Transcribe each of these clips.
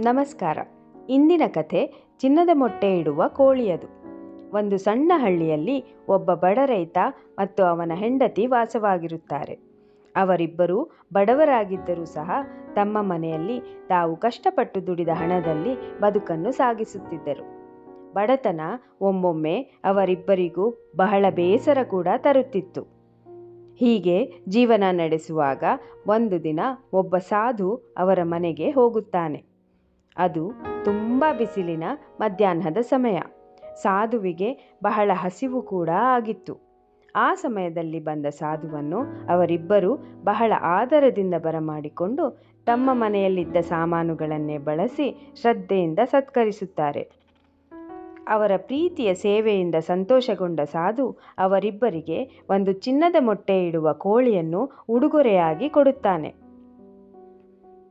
ನಮಸ್ಕಾರ. ಇಂದಿನ ಕಥೆ ಚಿನ್ನದ ಮೊಟ್ಟೆ ಇಡುವ ಕೋಳಿಯದು. ಒಂದು ಸಣ್ಣ ಹಳ್ಳಿಯಲ್ಲಿ ಒಬ್ಬ ಬಡ ರೈತ ಮತ್ತು ಅವನ ಹೆಂಡತಿ ವಾಸವಾಗಿರುತ್ತಾರೆ. ಅವರಿಬ್ಬರೂ ಬಡವರಾಗಿದ್ದರೂ ಸಹ ತಮ್ಮ ಮನೆಯಲ್ಲಿ ತಾವು ಕಷ್ಟಪಟ್ಟು ದುಡಿದ ಹಣದಲ್ಲಿ ಬದುಕನ್ನು ಸಾಗಿಸುತ್ತಿದ್ದರು. ಬಡತನ ಒಮ್ಮೊಮ್ಮೆ ಅವರಿಬ್ಬರಿಗೂ ಬಹಳ ಬೇಸರ ಕೂಡ ತರುತ್ತಿತ್ತು. ಹೀಗೆ ಜೀವನ ನಡೆಸುವಾಗ ಒಂದು ದಿನ ಒಬ್ಬ ಸಾಧು ಅವರ ಮನೆಗೆ ಹೋಗುತ್ತಾನೆ. ಅದು ತುಂಬ ಬಿಸಿಲಿನ ಮಧ್ಯಾಹ್ನದ ಸಮಯ. ಸಾಧುವಿಗೆ ಬಹಳ ಹಸಿವು ಕೂಡ ಆಗಿತ್ತು. ಆ ಸಮಯದಲ್ಲಿ ಬಂದ ಸಾಧುವನ್ನು ಅವರಿಬ್ಬರು ಬಹಳ ಆದರದಿಂದ ಬರಮಾಡಿಕೊಂಡು ತಮ್ಮ ಮನೆಯಲ್ಲಿದ್ದ ಸಾಮಾನುಗಳನ್ನೇ ಬಳಸಿ ಶ್ರದ್ಧೆಯಿಂದ ಸತ್ಕರಿಸುತ್ತಾರೆ. ಅವರ ಪ್ರೀತಿಯ ಸೇವೆಯಿಂದ ಸಂತೋಷಗೊಂಡ ಸಾಧು ಅವರಿಬ್ಬರಿಗೆ ಒಂದು ಚಿನ್ನದ ಮೊಟ್ಟೆ ಇಡುವ ಕೋಳಿಯನ್ನು ಉಡುಗೊರೆಯಾಗಿ ಕೊಡುತ್ತಾನೆ.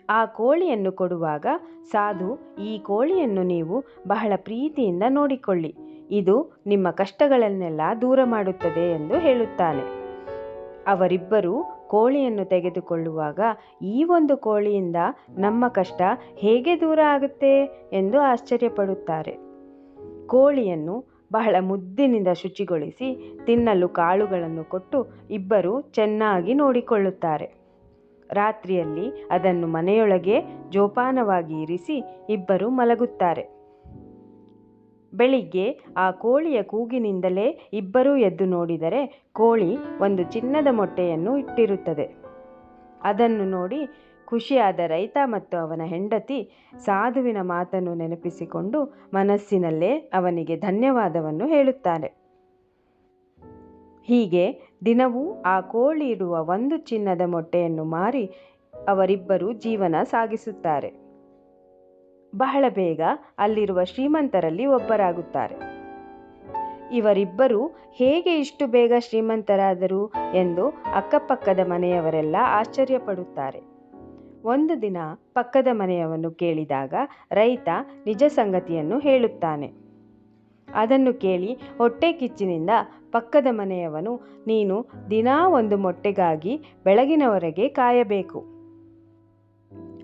ಆ ಕೋಳಿಯನ್ನು ಕೊಡುವಾಗ, ಸಾಧು, ಈ ಕೋಳಿಯನ್ನು ನೀವು ಬಹಳ ಪ್ರೀತಿಯಿಂದ ನೋಡಿಕೊಳ್ಳಿ. ಇದು ನಿಮ್ಮ ಕಷ್ಟಗಳನ್ನೆಲ್ಲ ದೂರ ಮಾಡುತ್ತದೆ ಎಂದು ಹೇಳುತ್ತಾನೆ. ಅವರಿಬ್ಬರು ಕೋಳಿಯನ್ನು ತೆಗೆದುಕೊಳ್ಳುವಾಗ, ಈ ಒಂದು ಕೋಳಿಯಿಂದ ನಮ್ಮ ಕಷ್ಟ ಹೇಗೆ ದೂರ ಆಗುತ್ತೆ? ಎಂದು ಆಶ್ಚರ್ಯಪಡುತ್ತಾರೆ. ಕೋಳಿಯನ್ನು ಬಹಳ ಮುದ್ದಿನಿಂದ ಶುಚಿಗೊಳಿಸಿ ತಿನ್ನಲು ಕಾಳುಗಳನ್ನು ಕೊಟ್ಟು ಇಬ್ಬರು ಚೆನ್ನಾಗಿ ನೋಡಿಕೊಳ್ಳುತ್ತಾರೆ. ರಾತ್ರಿಯಲ್ಲಿ ಅದನ್ನು ಮನೆಯೊಳಗೆ ಜೋಪಾನವಾಗಿ ಇರಿಸಿ ಇಬ್ಬರು ಮಲಗುತ್ತಾರೆ. ಬೆಳಿಗ್ಗೆ ಆ ಕೋಳಿಯ ಕೂಗಿನಿಂದಲೇ ಇಬ್ಬರೂ ಎದ್ದು ನೋಡಿದರೆ ಕೋಳಿ ಒಂದು ಚಿನ್ನದ ಮೊಟ್ಟೆಯನ್ನು ಇಟ್ಟಿರುತ್ತದೆ. ಅದನ್ನು ನೋಡಿ ಖುಷಿಯಾದ ರೈತ ಮತ್ತು ಅವನ ಹೆಂಡತಿ ಸಾಧುವಿನ ಮಾತನ್ನು ನೆನಪಿಸಿಕೊಂಡು ಮನಸ್ಸಿನಲ್ಲೇ ಅವನಿಗೆ ಧನ್ಯವಾದವನ್ನು ಹೇಳುತ್ತಾರೆ. ಹೀಗೆ ದಿನವೂ ಆ ಕೋಳಿ ಇಡುವ ಒಂದು ಚಿನ್ನದ ಮೊಟ್ಟೆಯನ್ನು ಮಾರಿ ಅವರಿಬ್ಬರು ಜೀವನ ಸಾಗಿಸುತ್ತಾರೆ. ಬಹಳ ಬೇಗ ಅಲ್ಲಿರುವ ಶ್ರೀಮಂತರಲ್ಲಿ ಒಬ್ಬರಾಗುತ್ತಾರೆ. ಇವರಿಬ್ಬರು ಹೇಗೆ ಇಷ್ಟು ಬೇಗ ಶ್ರೀಮಂತರಾದರು ಎಂದು ಅಕ್ಕಪಕ್ಕದ ಮನೆಯವರೆಲ್ಲ ಆಶ್ಚರ್ಯಪಡುತ್ತಾರೆ. ಒಂದು ದಿನ ಪಕ್ಕದ ಮನೆಯವನು ಕೇಳಿದಾಗ ರೈತ ನಿಜ ಸಂಗತಿಯನ್ನು ಹೇಳುತ್ತಾನೆ. ಅದನ್ನು ಕೇಳಿ ಹೊಟ್ಟೆ ಕಿಚ್ಚಿನಿಂದ ಪಕ್ಕದ ಮನೆಯವನು, ನೀನು ದಿನಾ ಒಂದು ಮೊಟ್ಟೆಗಾಗಿ ಬೆಳಗಿನವರೆಗೆ ಕಾಯಬೇಕು.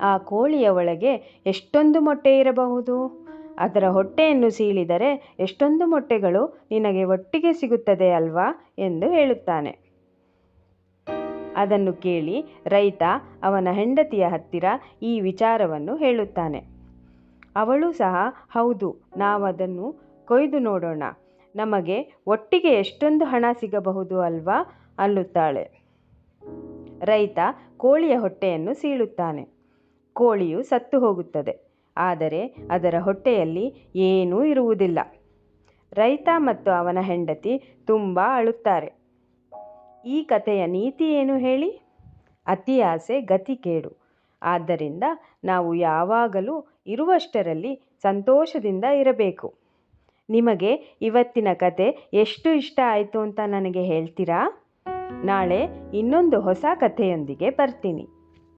ಆ ಕೋಳಿಯ ಒಳಗೆ ಎಷ್ಟೊಂದು ಮೊಟ್ಟೆ ಇರಬಹುದು? ಅದರ ಹೊಟ್ಟೆಯನ್ನು ಸೀಳಿದರೆ ಎಷ್ಟೊಂದು ಮೊಟ್ಟೆಗಳು ನಿನಗೆ ಒಟ್ಟಿಗೆ ಸಿಗುತ್ತದೆ ಅಲ್ವಾ? ಎಂದು ಹೇಳುತ್ತಾನೆ. ಅದನ್ನು ಕೇಳಿ ರೈತ ಅವನ ಹೆಂಡತಿಯ ಹತ್ತಿರ ಈ ವಿಚಾರವನ್ನು ಹೇಳುತ್ತಾನೆ. ಅವಳು ಸಹ, ಹೌದು, ನಾವದನ್ನು ಕೊಯ್ದು ನೋಡೋಣ. ನಮಗೆ ಒಟ್ಟಿಗೆ ಎಷ್ಟೊಂದು ಹಣ ಸಿಗಬಹುದು ಅಲ್ವಾ? ಅಲ್ಲುತ್ತಾಳೆ ರೈತ ಕೋಳಿಯ ಹೊಟ್ಟೆಯನ್ನು ಸೀಳುತ್ತಾನೆ. ಕೋಳಿಯು ಸತ್ತು ಹೋಗುತ್ತದೆ. ಆದರೆ ಅದರ ಹೊಟ್ಟೆಯಲ್ಲಿ ಏನೂ ಇರುವುದಿಲ್ಲ. ರೈತ ಮತ್ತು ಅವನ ಹೆಂಡತಿ ತುಂಬ ಅಳುತ್ತಾರೆ. ಈ ಕಥೆಯ ನೀತಿ ಏನು ಹೇಳಿ? ಅತಿ ಆಸೆ ಗತಿ ಕೇಡು. ಆದ್ದರಿಂದ ನಾವು ಯಾವಾಗಲೂ ಇರುವಷ್ಟರಲ್ಲಿ ಸಂತೋಷದಿಂದ ಇರಬೇಕು. ನಿಮಗೆ ಇವತ್ತಿನ ಕತೆ ಎಷ್ಟು ಇಷ್ಟ ಆಯಿತು ಅಂತ ನನಗೆ ಹೇಳ್ತೀರಾ? ನಾಳೆ ಇನ್ನೊಂದು ಹೊಸ ಕಥೆಯೊಂದಿಗೆ ಬರ್ತೀನಿ.